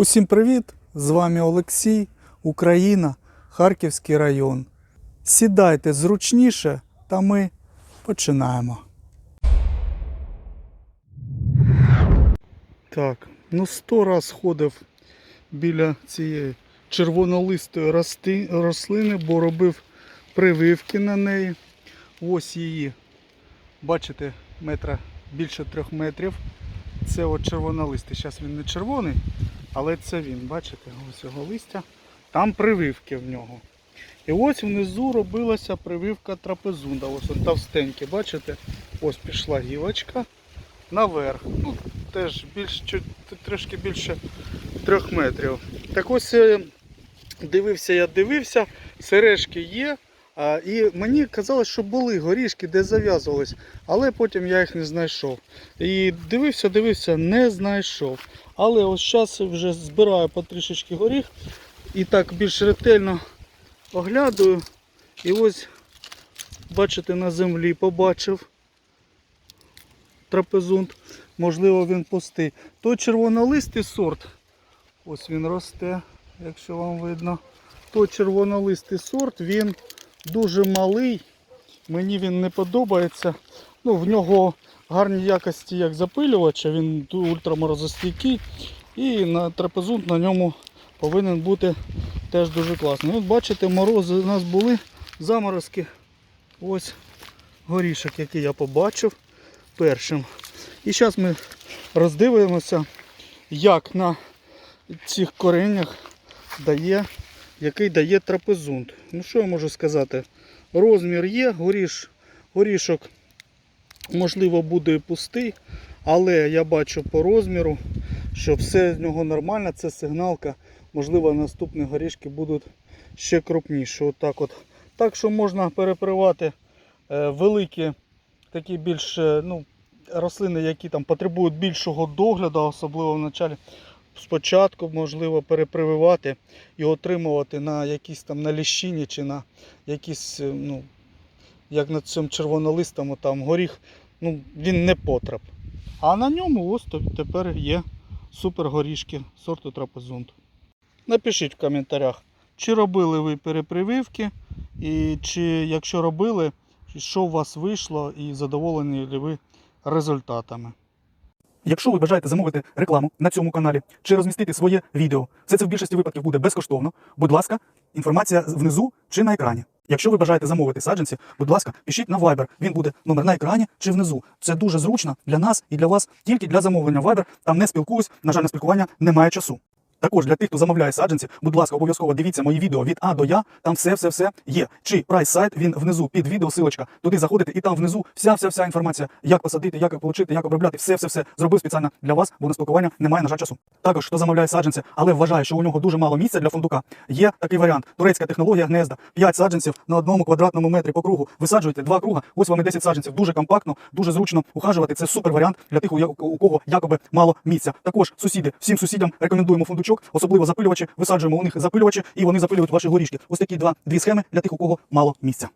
Усім привіт! З вами Олексій, Україна, Харківський район. Сідайте зручніше, та ми починаємо. Так, ну сто раз ходив біля цієї червонолистої рослини, бо робив прививки на неї. Ось її. Бачите, метра більше трьох метрів. Це от червонолистий. Зараз він не червоний, але це він, бачите, ось його листя. Там прививки в нього. І ось внизу робилася прививка трапезунда. Ось он товстенький, бачите? Ось пішла гілочка наверх. Ну, теж більш, трошки більше трьох метрів. Так ось е, дивився, я дивився, сережки є. І мені казалось, що були горішки, де зав'язувались, але потім я їх не знайшов. І дивився, дивився, не знайшов. Але ось зараз вже збираю потрішечки горіх і так більш ретельно оглядаю. І ось, бачите, на землі побачив трапезунт. Можливо, він пустий. Той червонолистий сорт, ось він росте, якщо вам видно. Той червонолистий сорт, він дуже малий. Мені він не подобається. Ну, в нього гарні якості як запилювача, він ультраморозостійкий. І на трапезунт на ньому повинен бути теж дуже класний. От бачите, морози у нас були заморозки. Ось горішок, який я побачив першим. І зараз ми роздивимося, як на цих кореннях дає, який дає трапезунт. Ну що я можу сказати? Розмір є, горіш, горішок можливо буде пустий, але я бачу по розміру, що все з нього нормально, це сигналка. Можливо, наступні горішки будуть ще крупніші. Отак от. Так що можна перепривати е, великі такі більш е, ну, рослини, які там потребують більшого догляду, особливо в началі. Спочатку можливо перепрививати і отримувати на якісь там на ліщині чи на якісь, е, ну, як на цьому червонолистому там горіх, ну, він не потреб. А на ньому ось тепер є супер горішки сорту трапезунт. Напишіть в коментарях, чи робили ви перепрививки, і чи якщо робили, що у вас вийшло і задоволені ли ви результатами. Якщо ви бажаєте замовити рекламу на цьому каналі чи розмістити своє відео, все це в більшості випадків буде безкоштовно. Будь ласка, інформація внизу чи на екрані. Якщо ви бажаєте замовити саджанці, будь ласка, пишіть на Viber. Він буде номер на екрані чи внизу. Це дуже зручно для нас і для вас тільки для замовлення Viber. Там не спілкуюсь. На жаль, на спілкування немає часу. Також для тих, хто замовляє саджанці, будь ласка, обов'язково дивіться мої відео від А до Я. Там все, все, все є. Чи прайс сайт, він внизу під відео, силочка. Туди заходите, і там внизу вся, вся, вся інформація, як посадити, як отримати, як обробляти, все, все, все зробив спеціально для вас, бо на спілкування немає, на жаль, часу. Також хто замовляє саджанці, але вважає, що у нього дуже мало місця для фундука. Є такий варіант. Турецька технологія гнезда. 5 саджанців на одному квадратному метрі по кругу. Висаджуєте два круга. Ось вам і 10 саджанців. Дуже компактно, дуже зручно ухажувати. Це супер варіант для тих, у кого якоби мало місця. Також сусіди, всім сусідам рекомендуємо фундучок, особливо запилювачі. Висаджуємо у них запилювачі, і вони запилюють ваші горішки. Ось такі два дві схеми для тих, у кого мало місця.